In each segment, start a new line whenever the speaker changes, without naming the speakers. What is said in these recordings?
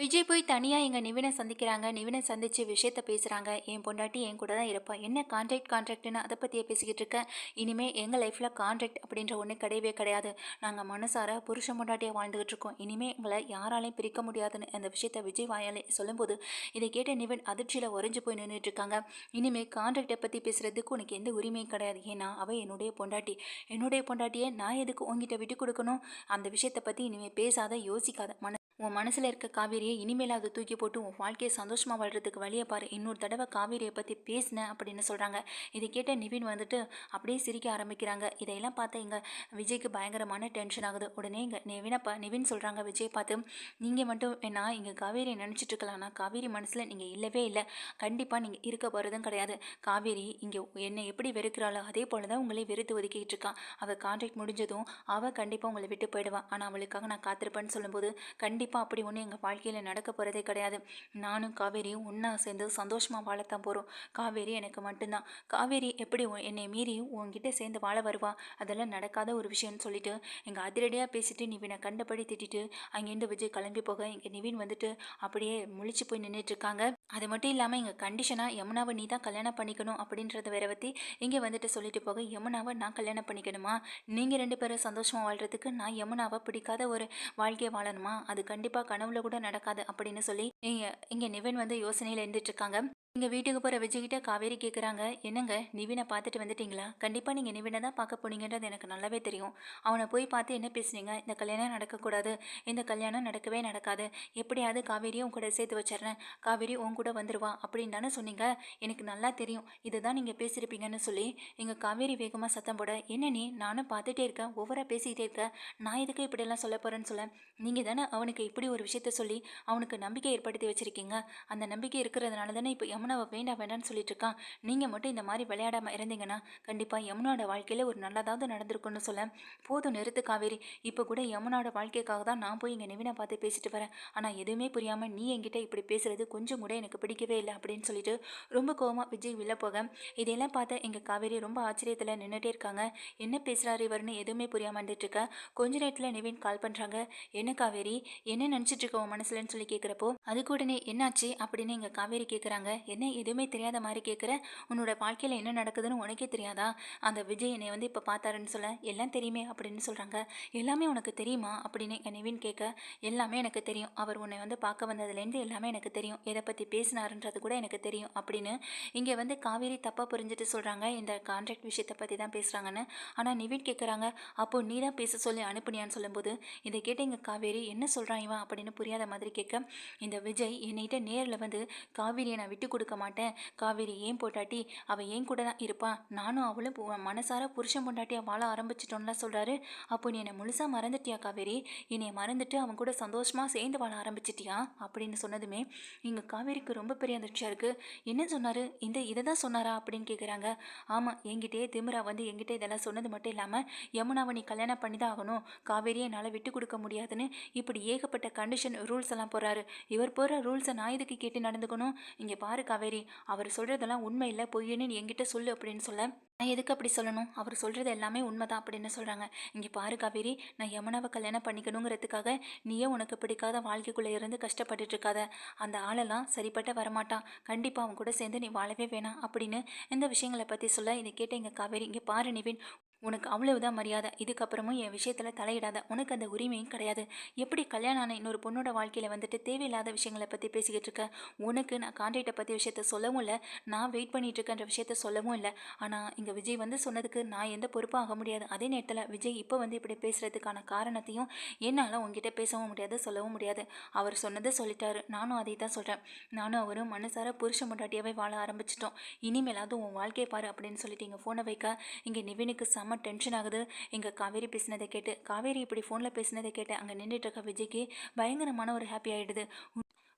விஜய் போய் தனியாக எங்கள் நிவினை சந்திக்கிறாங்க. நிவினை சந்தித்து விஷயத்த பேசுகிறாங்க என் பொண்டாட்டி என் கூட தான் இருப்பாள் என்ன கான்ட்ராக்ட் கான்ட்ராக்ட்னு அதை பற்றியே பேசிக்கிட்டு இருக்கேன். இனிமேல் எங்கள் லைஃப்பில் கான்ட்ராக்ட் அப்படின்ற ஒன்று கிடையவே கிடையாது. நாங்கள் மனசார புருஷன் பொண்டாட்டியாக வாழ்ந்துகிட்டு இருக்கோம். இனிமேல் எங்களை யாராலையும் பிரிக்க முடியாதுன்னு அந்த விஷயத்த விஜய் வாயாலே சொல்லும்போது இதை கேட்ட நிவின் அதிர்ச்சியில் உறைஞ்சு போய் நின்றுட்டுருக்காங்க இனிமேல் கான்ட்ராக்டை பற்றி பேசுகிறதுக்கு உனக்கு எந்த உரிமையும் கிடையாது. ஏன்னா அவள் என்னுடைய பொண்டாட்டி. என்னுடைய பொண்டாட்டியை நான் எதுக்கு உங்ககிட்ட விட்டு கொடுக்கணும்? அந்த விஷயத்தை பற்றி இனிமேல் பேசாத யோசிக்காத. மன உன் மனசில் இருக்க காவேரியை இனிமேல் அதை தூக்கி போட்டு உன் வாழ்க்கையை சந்தோஷமாக வாழ்கிறதுக்கு வழியை பாரு. இன்னொரு தடவை காவேரியை பற்றி பேசினேன் அப்படின்னு சொல்கிறாங்க இதை கேட்ட நிவின் வந்துட்டு அப்படியே சிரிக்க ஆரம்பிக்கிறாங்க. இதையெல்லாம் பார்த்து எங்கள் விஜய்க்கு பயங்கரமான டென்ஷன் ஆகுது. உடனே இங்கே நிவினப்பா நிவின் சொல்கிறாங்க விஜய் பார்த்து நீங்கள் மட்டும் என்ன இங்கே காவேரியை நினச்சிட்டு இருக்கலாம். ஆனால் காவேரி மனசில் நீங்கள் இல்லவே இல்லை. கண்டிப்பாக நீங்கள் இருக்க போகிறதும் கிடையாது. காவேரி இங்கே என்னை எப்படி வெறுக்கிறாளோ அதே போல் தான் உங்களை வெறுத்து ஒதுக்கிட்டு இருக்கான் அவள் கான்ட்ராக்ட் முடிஞ்சதும் அவள் கண்டிப்பாக உங்களை விட்டு போயிடுவான் ஆனால் அவளுக்காக நான் காத்திருப்பேன்னு சொல்லும்போது கண்டிப்பாக கண்டிப்பாக அப்படி ஒன்றும் எங்கள் வாழ்க்கையில் நடக்க போகிறதே கிடையாது. நானும் காவேரியும் ஒன்றா சேர்ந்து சந்தோஷமாக வாழத்தான் போகிறோம் காவேரி எனக்கு மட்டும்தான். காவேரி எப்படி என்னை மீறி உங்ககிட்ட சேர்ந்து வாழ வருவா? அதெல்லாம் நடக்காத ஒரு விஷயம்னு சொல்லிட்டு எங்கள் அதிரடியாக பேசிட்டு நிவினை கண்டபடி திட்டிட்டு அங்கேருந்து விஜய் கிளம்பி போக இங்கே நிவின் வந்துட்டு அப்படியே முழிச்சு போய் நின்றுட்டுருக்காங்க அது மட்டும் இல்லாமல் எங்கள் கண்டிஷனாக யமுனாவை நீ தான் கல்யாணம் பண்ணிக்கணும் அப்படின்றத வேற பற்றி இங்கே வந்துட்டு சொல்லிட்டு போக யமுனாவை நான் கல்யாணம் பண்ணிக்கணுமா? நீங்கள் ரெண்டு பேரும் சந்தோஷமாக வாழ்கிறதுக்கு நான் யமுனாவை பிடிக்காத ஒரு வாழ்க்கையை வாழணுமா? அது கண்டிப்பாக கனவுல கூட நடக்காது அப்படின்னு சொல்லி இங்கே இங்கே வந்து யோசனையில் இருந்துட்டு இருக்காங்க. எங்கள் வீட்டுக்கு போகிற விஜய்கிட்ட காவேரி கேட்குறாங்க என்னங்க நிவினை பார்த்துட்டு வந்துட்டீங்களா? கண்டிப்பாக நீங்கள் நிவினை தான் பார்க்க போனீங்கன்றது எனக்கு நல்லாவே தெரியும். அவனை போய் பார்த்து என்ன பேசுனீங்க? இந்த கல்யாணம் நடக்கக்கூடாது. இந்த கல்யாணம் நடக்கவே நடக்காது. எப்படியாவது காவேரியும் உன் கூட சேர்த்து வச்சிடறேன். காவேரி உன் கூட வந்துடுவா அப்படின்னு தானே சொன்னீங்க? எனக்கு நல்லா தெரியும். இதுதான் நீங்கள் பேசியிருப்பீங்கன்னு சொல்லி எங்கள் காவேரி வேகமாக சத்தம் போட என்ன நீ? நானும் பார்த்துட்டே இருக்கேன். ஒவ்வொரு பேசிக்கிட்டே இருக்கேன் நான் எதுக்கு இப்படியெல்லாம் சொல்ல போகிறேன்னு சொல்ல? நீங்கள் தானே அவனுக்கு இப்படி ஒரு விஷயத்த சொல்லி அவனுக்கு நம்பிக்கை ஏற்படுத்தி வச்சுருக்கீங்க. அந்த நம்பிக்கை இருக்கிறதுனால தானே இப்போ யமுனாவை வேண்டாம் வேண்டாம்னு சொல்லிட்டு இருக்கான் நீங்கள் மட்டும் இந்த மாதிரி விளையாடாமல் இருந்தீங்கன்னா கண்டிப்பாக யமுனோட வாழ்க்கையில் ஒரு நல்லதாவது நடந்திருக்குன்னு சொல்ல. போதும் நிறுத்து காவேரி. இப்போ கூட யமுனோட வாழ்க்கைக்காக தான் நான் போய் இங்கே நிவினை பார்த்து பேசிட்டு வரேன். ஆனால் எதுவுமே புரியாமல் நீ என்கிட்ட இப்படி பேசுறது கொஞ்சம் கூட எனக்கு பிடிக்கவே இல்லை அப்படின்னு சொல்லிட்டு ரொம்ப கோவமாக விஜய் வெளில போக. இதையெல்லாம் பார்த்த எங்கள் காவேரி ரொம்ப ஆச்சரியத்தில் நின்றுட்டே இருக்காங்க. என்ன பேசுகிறாரு இவர்னு எதுவுமே புரியாமல் இருந்துட்டு இருக்க. கொஞ்ச நேரத்தில் நிவின் கால் பண்ணுறாங்க என்ன காவேரி? என்ன நினச்சிட்டு இருக்க உன் மனசுலன்னு சொல்லி கேட்குறப்போ அதுக்கு உடனே என்னாச்சு? அப்படின்னு எங்கள் காவேரி கேட்குறாங்க என்ன எதுவுமே தெரியாத மாதிரி கேட்குற? உன்னோட வாழ்க்கையில் என்ன நடக்குதுன்னு உனக்கே தெரியாதா? அந்த விஜய் என்னை வந்து இப்போ பார்த்தாருன்னு சொல்ல எல்லாம் தெரியுமே அப்படின்னு சொல்கிறாங்க எல்லாமே உனக்கு தெரியுமா? அப்படின்னு என் நிவின் கேட்க எல்லாமே எனக்கு தெரியும். அவர் உன்னை வந்து பார்க்க வந்ததுலேருந்து எல்லாமே எனக்கு தெரியும். எதை பற்றி பேசினாருன்றது கூட எனக்கு தெரியும் அப்படின்னு இங்கே வந்து காவேரி தப்பாக புரிஞ்சுட்டு சொல்கிறாங்க இந்த கான்ட்ராக்ட் விஷயத்தை பற்றி தான் பேசுகிறாங்கன்னு ஆனால் நிவின் கேட்குறாங்க அப்போ நீ தான் பேச சொல்லி அனுப்புனியான்னு சொல்லும்போது இதை கேட்டு இங்கே காவேரி என்ன சொல்கிறான் இவன்? அப்படின்னு புரியாத மாதிரி கேட்க இந்த விஜய் என்னைகிட்ட நேரில் வந்து காவேரியை நான் விட்டு கொடுக்க மாட்டேன். காவேரி ஏன் போட்டாட்டி அவள் ஏன் கூட தான் இருப்பான் நானும் அவளும் மனசார புருஷன் பொண்டாட்டியாக வாழ ஆரம்பிச்சிட்டோம்ல சொல்கிறாரு அப்போ நீ என்னை முழுசாக மறந்துட்டியா காவேரி? என்னை மறந்துட்டு அவன் கூட சந்தோஷமாக சேர்ந்து வாழ ஆரம்பிச்சிட்டியா? அப்படின்னு சொன்னதுமே இங்கே காவேரிக்கு ரொம்ப பெரிய அதிர்ச்சியாக இருக்குது என்ன சொன்னார்? இந்த இதை தான் சொன்னாரா அப்படின்னு கேட்குறாங்க ஆமாம் என்கிட்டயே திமிரா வந்து என்கிட்ட இதெல்லாம் சொன்னது மட்டும் இல்லாமல் யமுனாவை நீ கல்யாணம் பண்ணி தான் ஆகணும். காவேரியை என்னால் விட்டு கொடுக்க முடியாதுன்னு இப்படி ஏகப்பட்ட கண்டிஷன் ரூல்ஸ் எல்லாம் போகிறாரு இவர் போகிற ரூல்ஸை நான் இதுக்கு கேட்டு நடந்துக்கணும்? இங்கே பாரு காவேரி அவர் சொல்கிறதெல்லாம் உண்மை இல்லை பொய்யன்னு என்கிட்ட சொல்லு அப்படின்னு சொல்ல. நான் எதுக்கு அப்படி சொல்லணும்? அவர் சொல்கிறது எல்லாமே உண்மைதான் அப்படின்னு சொல்கிறாங்க இங்கே பாரு காவேரி நான் யமுனாவை கல்யாணம் பண்ணிக்கணுங்கிறதுக்காக நீயே உனக்கு பிடிக்காத வாழ்க்கைக்குள்ளே இருந்து கஷ்டப்பட்டுட்டு இருக்காத. அந்த ஆளெல்லாம் சரிப்பட்ட வரமாட்டான். கண்டிப்பாக அவன் கூட சேர்ந்து நீ வாழவே வேணாம் அப்படின்னு இந்த விஷயங்களை பற்றி சொல்ல இதை கேட்ட இங்கே காவேரி இங்கே பாரு நிவின் உனக்கு அவ்வளவுதான் மரியாதை. இதுக்கப்புறமும் என் விஷயத்தில் தலையிடாத உனக்கு அந்த உரிமையும் கிடையாது. எப்படி கல்யாணம் ஆன இன்னொரு பொண்ணோட வாழ்க்கையில் வந்துட்டு தேவையில்லாத விஷயங்களை பற்றி பேசிக்கிட்டு இருக்க? உனக்கு நான் கான்ட்ராக்டை பற்றி விஷயத்த சொல்லவும் இல்லை. நான் வெயிட் பண்ணிட்டு இருக்கேன்ற விஷயத்த சொல்லவும் இல்லை. ஆனால் இங்கே விஜய் வந்து சொன்னதுக்கு நான் எந்த பொறுப்பும் ஆக முடியாது. அதே நேரத்தில் விஜய் இப்போ வந்து இப்படி பேசுகிறதுக்கான காரணத்தையும் என்னால் உங்ககிட்ட பேசவும் முடியாது சொல்லவும் முடியாது. அவர் சொன்னதை சொல்லிட்டாரு. நானும் அதை தான் சொல்கிறேன் நானும் அவரும் மனசார புருஷ முன்னாடியாவே வாழ ஆரம்பிச்சிட்டோம். இனிமேலாவது உன் வாழ்க்கையை பாரு அப்படின்னு சொல்லிட்டு இங்கே ஃபோனை வைக்க இங்கே நிவினுக்கு சம செம்ம டென்ஷன் ஆகுது. இங்கே காவேரி பேசினதை கேட்டு காவேரி இப்படி ஃபோனில் பேசினதை கேட்டு அங்கே நின்றுட்டு இருக்க விஜய்க்கு பயங்கரமான ஒரு ஹாப்பி ஆகிடுது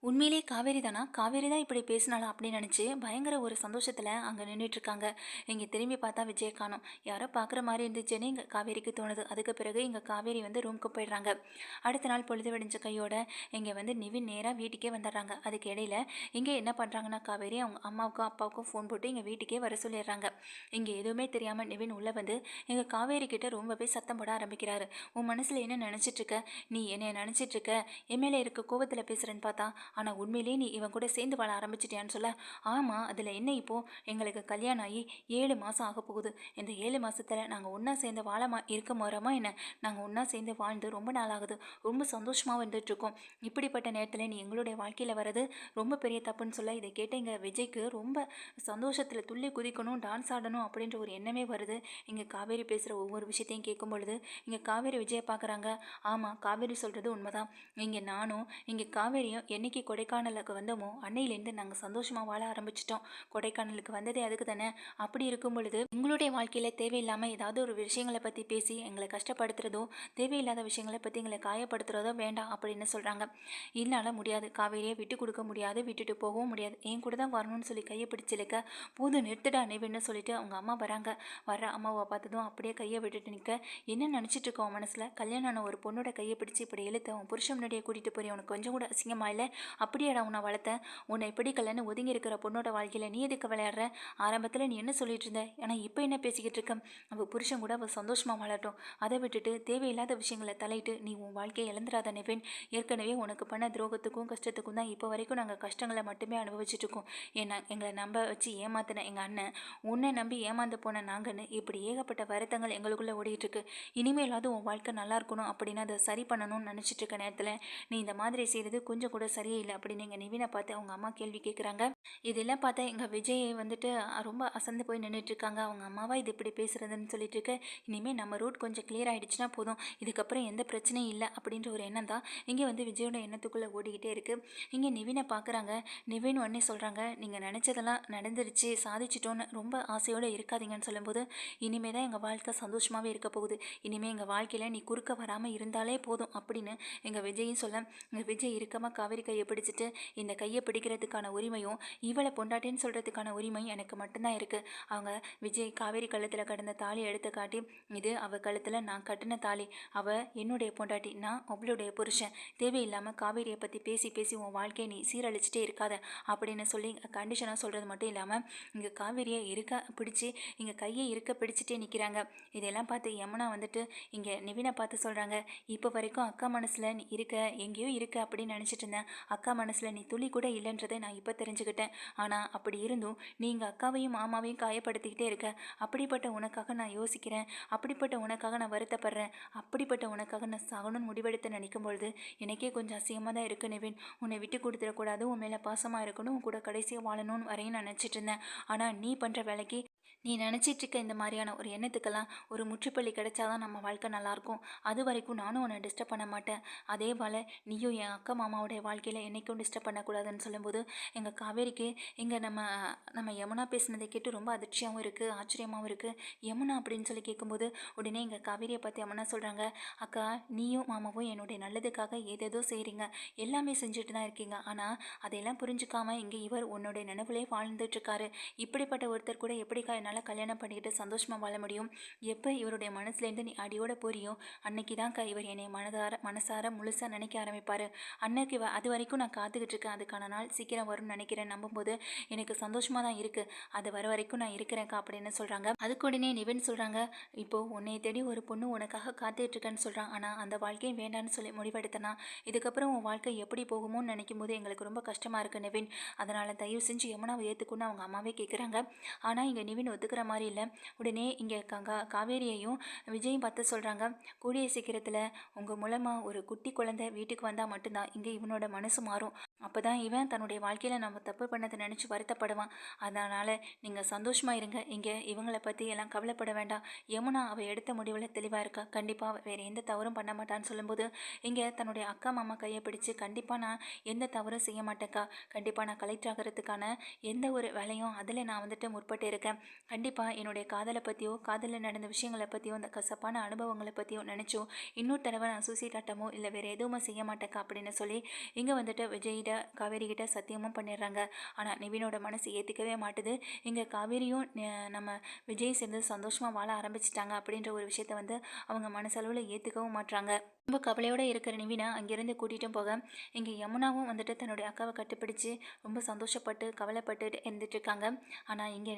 உண்மையிலே காவேரி தானா? காவேரி தான் இப்படி பேசினாலும் அப்படின்னு நினச்சி பயங்கர ஒரு சந்தோஷத்தில் அங்கே நின்றுட்டுருக்காங்க இங்கே திரும்பி பார்த்தா விஜய காணும் யாரோ பார்க்குற மாதிரி இருந்துச்சுன்னு இங்கே காவேரிக்கு தோணுது. அதுக்கு பிறகு இங்கே காவேரி வந்து ரூமுக்கு போயிடுறாங்க. அடுத்த நாள் பொழுது வெடிஞ்ச கையோட இங்கே வந்து நிவின் நேராக வீட்டுக்கே வந்துடுறாங்க. அதுக்கு இடையில இங்கே என்ன பண்ணுறாங்கன்னா காவேரி அவங்க அம்மாவுக்கும் அப்பாவுக்கும் ஃபோன் போட்டு இங்கே வீட்டுக்கே வர சொல்லிடுறாங்க. இங்கே எதுவுமே தெரியாமல் நிவின் உள்ளே வந்து எங்கள் காவேரி கிட்ட ரொம்பவே சத்தம் போட ஆரம்பிக்கிறாரு. உன் மனசில் என்ன நினச்சிட்டு இருக்க? நீ என்னை நினச்சிட்டு இருக்க? என் மேலே இருக்க கோவத்தில் பேசுகிறேன்னு பார்த்தா ஆனால் உண்மையிலே நீ இவன் கூட சேர்ந்து வாழ ஆரம்பிச்சிட்டியான்னு சொல்ல? ஆமாம் அதில் என்ன இப்போது எங்களுக்கு கல்யாணம் ஆகி ஏழு மாதம் ஆக போகுது. இந்த ஏழு மாதத்தில் நாங்கள் ஒன்றா சேர்ந்து வாழமா இருக்க போகிறோமா என்ன? நாங்கள் ஒன்றா சேர்ந்து வாழ்ந்து ரொம்ப நாள் ஆகுது. ரொம்ப சந்தோஷமாக வந்துட்டுருக்கோம் இப்படிப்பட்ட நேரத்தில் நீ எங்களுடைய வாழ்க்கையில் வர்றது ரொம்ப பெரிய தப்புன்னு சொல்ல இதை கேட்ட எங்கள் விஜய்க்கு ரொம்ப சந்தோஷத்தில் துள்ளி குதிக்கணும் டான்ஸ் ஆடணும் அப்படின்ற ஒரு எண்ணமே வருது. இங்கே காவேரி பேசுகிற ஒவ்வொரு விஷயத்தையும் கேட்கும் பொழுது இங்கே காவேரி விஜயை பார்க்குறாங்க ஆமாம் காவேரி சொல்கிறது உண்மைதான். இங்கே நானும் இங்கே காவேரியும் அன்னைக்கு கொடைக்கானலுக்கு வந்தோமோ அன்னையிலேருந்து நாங்கள் சந்தோஷமாக வாழ ஆரம்பிச்சிட்டோம். கொடைக்கானலுக்கு வந்ததே அதுக்கு தானே. அப்படி இருக்கும் பொழுது எங்களுடைய வாழ்க்கையில் தேவையில்லாமல் ஏதாவது ஒரு விஷயங்களை பற்றி பேசி எங்களை கஷ்டப்படுத்துறதோ தேவையில்லாத விஷயங்களை பற்றி எங்களை காயப்படுத்துறதோ வேண்டாம் அப்படின்னு சொல்கிறாங்க என்னால் முடியாது. காவேரியை விட்டு கொடுக்க முடியாது. விட்டுட்டு போகவும் முடியாது. என் கூட தான் வரணும்னு சொல்லி கையை பிடிச்சிருக்க போது நிறுத்துடா நிவின்னு சொல்லிட்டு அவங்க அம்மா வராங்க. வர அம்மாவை பார்த்ததும் அப்படியே கையை விட்டுட்டு நிற்க என்ன நினச்சிட்டு இருக்கோம் மனசில்? கல்யாணம் ஆன ஒரு பொண்ணோட கையை பிடிச்சி இப்படி எழுத்து அவன் புருஷன் முன்னாடியே கூட்டிகிட்டு போய் அவனுக்கு கொஞ்சம் கூட அசிங்கமாக இல்லை? அப்படியாடா உன்னை வளர்த்தேன்? உன்னை பிடிக்கலன்னு ஒதுங்கி இருக்கிற பொண்ணோட வாழ்க்கையில் நீ எதுக்கு விளையாடுற? ஆரம்பத்தில் நீ என்ன சொல்லிட்டு இருந்த? ஆனால் இப்போ என்ன பேசிக்கிட்டு இருக்க? அவள் புருஷன் கூட அவள் சந்தோஷமாக வாழட்டும். அதை விட்டுட்டு தேவையில்லாத விஷயங்களை தலையிட்டு நீ உன் வாழ்க்கையை இழந்துடாத நிவின். ஏற்கனவே உனக்கு பண்ண துரோகத்துக்கும் கஷ்டத்துக்கும் தான் இப்போ வரைக்கும் நாங்கள் கஷ்டங்களை மட்டுமே அனுபவிச்சுட்டு இருக்கோம். ஏன்னா எங்களை நம்ப வச்சு ஏமாத்தின எங்கள் அண்ணன் உன்னை நம்பி ஏமாந்து போன நாங்கன்னு இப்படி ஏகப்பட்ட வருத்தங்கள் எங்களுக்குள்ளே ஓடிட்டுருக்கு இனிமேலாவது உன் வாழ்க்கை நல்லா இருக்கணும் அப்படின்னு அதை சரி பண்ணணும்னு நினச்சிட்டு இருக்க நேரத்தில் நீ இந்த மாதிரி செய்கிறது கொஞ்சம் கூட சரியே இல்லை அப்படின்னு எங்கள் நிவினை பார்த்து அவங்க அம்மா கேள்வி கேட்குறாங்க இதெல்லாம் பார்த்தா எங்கள் விஜய் வந்துட்டு ரொம்ப அசந்து போய் நின்றுட்டுருக்காங்க அவங்க அம்மாவா இது இப்படி பேசுகிறதுன்னு சொல்லிட்டு இருக்க இனிமேல் நம்ம ரூட் கொஞ்சம் கிளியர் ஆகிடுச்சுன்னா போதும். இதுக்கப்புறம் எந்த பிரச்சனையும் இல்லை அப்படின்ற ஒரு எண்ணம் தான் இங்கே வந்து விஜயோட எண்ணத்துக்குள்ளே ஓடிக்கிட்டே இருக்குது இங்கே நிவினை பார்க்குறாங்க நிவின் உடனே சொல்கிறாங்க நீங்கள் நினச்சதெல்லாம் நடந்துருச்சு சாதிச்சிட்டோன்னு ரொம்ப ஆசையோடு இருக்காதீங்கன்னு சொல்லும்போது இனிமேல் தான் எங்கள் வாழ்க்கை சந்தோஷமாகவே இருக்க போகுது. இனிமேல் எங்கள் வாழ்க்கையில் நீ குறுக்க வராமல் இருந்தாலே போதும் அப்படின்னு எங்கள் விஜயும் சொல்ல எங்கள் விஜய் இருக்கமாக காவேரி கையை பிடிச்சிட்டு இந்த கையை பிடிக்கிறதுக்கான உரிமையும் இவளை பொண்டாட்டின்னு சொல்கிறதுக்கான உரிமையும் எனக்கு மட்டும்தான் இருக்குது அவங்க விஜய் காவேரி கழுத்தில் கடந்த தாலி எடுத்து காட்டி இது அவள் கழுத்தில் நான் கட்டின தாலி. அவள் என்னுடைய பொண்டாட்டி நான் அவளுடைய புருஷன். தேவையில்லாமல் காவேரியை பற்றி பேசி பேசி உன் வாழ்க்கையை நீ சீரழிச்சிட்டே இருக்காத அப்படின்னு சொல்லி கண்டிஷனாக சொல்கிறது மட்டும் இல்லாமல் இங்கே காவேரியை இருக்க பிடிச்சி இங்கே கையை இருக்க பிடிச்சிட்டே நிற்கிறாங்க இதெல்லாம் பார்த்து யமுனா வந்துட்டு இங்கே நிவினை பார்த்து சொல்கிறாங்க இப்போ வரைக்கும் அக்கா மனசில் நீ இருக்க எங்கேயோ இருக்க அப்படின்னு நினச்சிட்டு இருந்தேன். அக்கா மனசில் நீ துளி கூட இல்லைன்றதை நான் இப்போ தெரிஞ்சுக்கிட்டேன். ஆனால் அப்படி இருந்தும் நீங்கள் அக்காவையும் மாமாவையும் காயப்படுத்திக்கிட்டே இருக்க. அப்படிப்பட்ட உனக்காக நான் யோசிக்கிறேன். அப்படிப்பட்ட உனக்காக நான் வருத்தப்படுறேன். அப்படிப்பட்ட உனக்காக நான் சாகணும்னு முடிவெடுத்து நினைக்கும் பொழுது எனக்கே கொஞ்சம் அசிங்கமாக தான் இருக்கு நிவின். உன்னை விட்டு கொடுத்துடக்கூடாது. உன் மேலே பாசமாக இருக்கணும். உன் கூட கடைசியாக வாழணும்னு வரையும் நான் நினச்சிட்டு இருந்தேன். ஆனால் நீ பண்ணுற வேலைக்கு நீ நினச்சிட்டு இருக்க இந்த மாதிரியான ஒரு எண்ணத்துக்கெல்லாம் ஒரு முற்றுப்பள்ளி கிடைச்சாதான் நம்ம வாழ்க்கை நல்லாயிருக்கும். அது வரைக்கும் நானும் உன்னை டிஸ்டர்ப் பண்ண மாட்டேன். அதே போல் நீயும் என் அக்கா மாமாவுடைய வாழ்க்கையில் என்னைக்கும் டிஸ்டர்ப் பண்ணக்கூடாதுன்னு சொல்லும்போது எங்கள் காவேரிக்கு இங்கே நம்ம நம்ம யமுனா பேசினதை கேட்டு ரொம்ப அதிர்ச்சியாகவும் இருக்குது ஆச்சரியமாகவும் இருக்குது யமுனா அப்படின்னு சொல்லி கேட்கும்போது உடனே எங்கள் காவேரியை பார்த்து யமுனா சொல்கிறாங்க அக்கா நீயும் மாமாவும் என்னுடைய நல்லதுக்காக ஏதேதோ செய்கிறீங்க எல்லாமே செஞ்சுட்டு தான் இருக்கீங்க. ஆனால் அதையெல்லாம் புரிஞ்சுக்காமல் இங்கே இவர் உன்னுடைய நினைவுலேயே வாழ்ந்துட்டுருக்காரு இப்படிப்பட்ட ஒருத்தர் கூட எப்படிக்கா என்னால் கல்யாணம் பண்ணிக்கிட்டு சந்தோஷமாக வாழ முடியும். எப்போ இவருடைய மனசுலேருந்து நீ அடியோட போறியோ அன்னைக்கு தான்க்கா இவர் என்னை மனதார மனசார முழுசாக நினைக்க ஆரம்பிப்பார். அன்னைக்கு அது வரைக்கும் நான் காத்துக்கிட்டு இருக்கேன். அதுக்கான நாள் சீக்கிரம் வரும்னு நினைக்கிறேன். நம்பும்போது எனக்கு சந்தோஷமாக தான் இருக்குது அது வர வரைக்கும் நான் இருக்கிறேன்க்கா அப்படின்னு சொல்கிறாங்க அதுக்கு உடனே நிவின் சொல்கிறாங்க இப்போது உன்னை தேடி ஒரு பொண்ணு உனக்காக காத்துட்டு இருக்கேன்னு சொல்கிறான் ஆனால் அந்த வாழ்க்கையும் வேண்டான்னு சொல்லி முடிவெடுத்தனா? இதுக்கப்புறம் உன் வாழ்க்கை எப்படி போகுமோன்னு நினைக்கும் போது எங்களுக்கு ரொம்ப கஷ்டமாக இருக்குது நிவின். அதனால் தயவு செஞ்சு யமுனாவை ஏற்றுக்குன்னு அவங்க அம்மாவே கேட்குறாங்க ஆனால் இங்கே நிவின் ஒத்துக்கிற மாதிரி இல்லை. உடனே இங்கே கங்கா காவேரியையும் விஜயும் பார்த்து சொல்கிறாங்க கூடிய சீக்கிரத்தில் உங்கள் மூலமாக ஒரு குட்டி குழந்தை வீட்டுக்கு வந்தால் மட்டும்தான் இங்கே இவனோட மனசு மாறும். அப்போ தான் இவன் தன்னுடைய வாழ்க்கையில் நம்ம தப்பு பண்ணதை நினச்சி வருத்தப்படுவான். அதனால் நீங்கள் சந்தோஷமாக இருங்க. இங்கே இவங்களை பற்றி எல்லாம் கவலைப்பட வேண்டாம். யமுனா அவள் எடுத்த முடிவில் தெளிவாக இருக்கா? கண்டிப்பாக வேறு எந்த தவறும் பண்ண மாட்டான்னு சொல்லும்போது இங்கே தன்னுடைய அக்கா மாமா கையை பிடிச்சி கண்டிப்பாக நான் எந்த தவறும் செய்ய மாட்டேக்கா கண்டிப்பாக நான் கலெக்டர் ஆகிறதுக்கான எந்த ஒரு வேலையும் அதில் நான் வந்துட்டு முற்பட்டு இருக்கேன். கண்டிப்பாக என்னுடைய காதலை பற்றியோ காதலில் நடந்த விஷயங்களை பற்றியோ அந்த கசப்பான அனுபவங்களை பற்றியோ நினச்சோ இன்னொரு தடவை நான் சூசைட் ஆட்டமோ இல்லை வேறு எதுவுமே செய்ய மாட்டேக்கா அப்படின்னு சொல்லி இங்கே வந்துட்டு விஜயிட காவேரி கிட்ட சத்தியமும் பண்ணிடுறாங்க. ஆனால் நிவினோட மனசு ஏற்றுக்கவே மாட்டுது. இங்கே காவேரியும் நம்ம விஜய் சேர்ந்து சந்தோஷமாக வாழ ஆரம்பிச்சிட்டாங்க அப்படின்ற ஒரு விஷயத்த வந்து அவங்க மனசளவில் ஏற்றுக்கவும் மாட்டுறாங்க ரொம்ப கவலையோடு இருக்கிற நிவினா அங்கேருந்து கூட்டிகிட்டும் போக இங்கே யமுனாவும் வந்துட்டு தன்னுடைய அக்காவை கட்டுப்பிடிச்சு ரொம்ப சந்தோஷப்பட்டு கவலைப்பட்டு இருந்துட்டு இருக்காங்க. ஆனால் இங்கே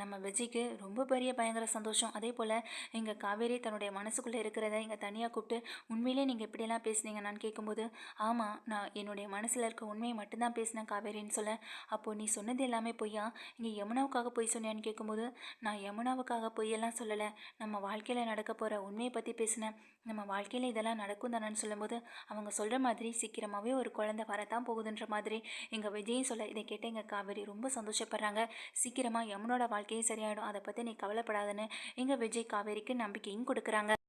நம்ம விஜய்க்கு ரொம்ப பெரிய பயங்கர சந்தோஷம். அதே போல் இங்கே காவேரி தன்னுடைய மனசுக்குள்ளே இருக்கிறத இங்கே தனியாக கூப்பிட்டு உண்மையிலே நீங்கள் இப்படியெல்லாம் பேசுனீங்க நான் கேட்கும்போது ஆமாம் நான் என்னுடைய மனசில் இருக்க உண்மையை மட்டும்தான் பேசினேன் காவேரின்னு சொல்ல. அப்போது நீ சொன்னது எல்லாமே பொய்யா? இங்கே யமுனாவுக்காக பொய் சொன்னியான்னு கேட்கும்போது நான் யமுனாவுக்காக பொய்யெல்லாம் சொல்லலை. நம்ம வாழ்க்கையில் நடக்க போகிற உண்மையை பற்றி பேசினேன். நம்ம வாழ்க்கையில் இதெல்லாம் நடக்கும் தானேன்னு சொல்லும்போது அவங்க சொல்கிற மாதிரி சீக்கிரமாகவே ஒரு குழந்தை வரத்தான் போகுதுன்ற மாதிரி எங்கள் விஜயும் சொல்ல. இதை கேட்ட எங்கள் காவேரி ரொம்ப சந்தோஷப்படுறாங்க. சீக்கிரமாக யமுனோட வாழ்க்கையே சரியாயிடும். அதை பற்றி நீ கவலைப்படாதன்னு எங்கள் விஜய் காவேரிக்கு நம்பிக்கையும் கொடுக்குறாங்க.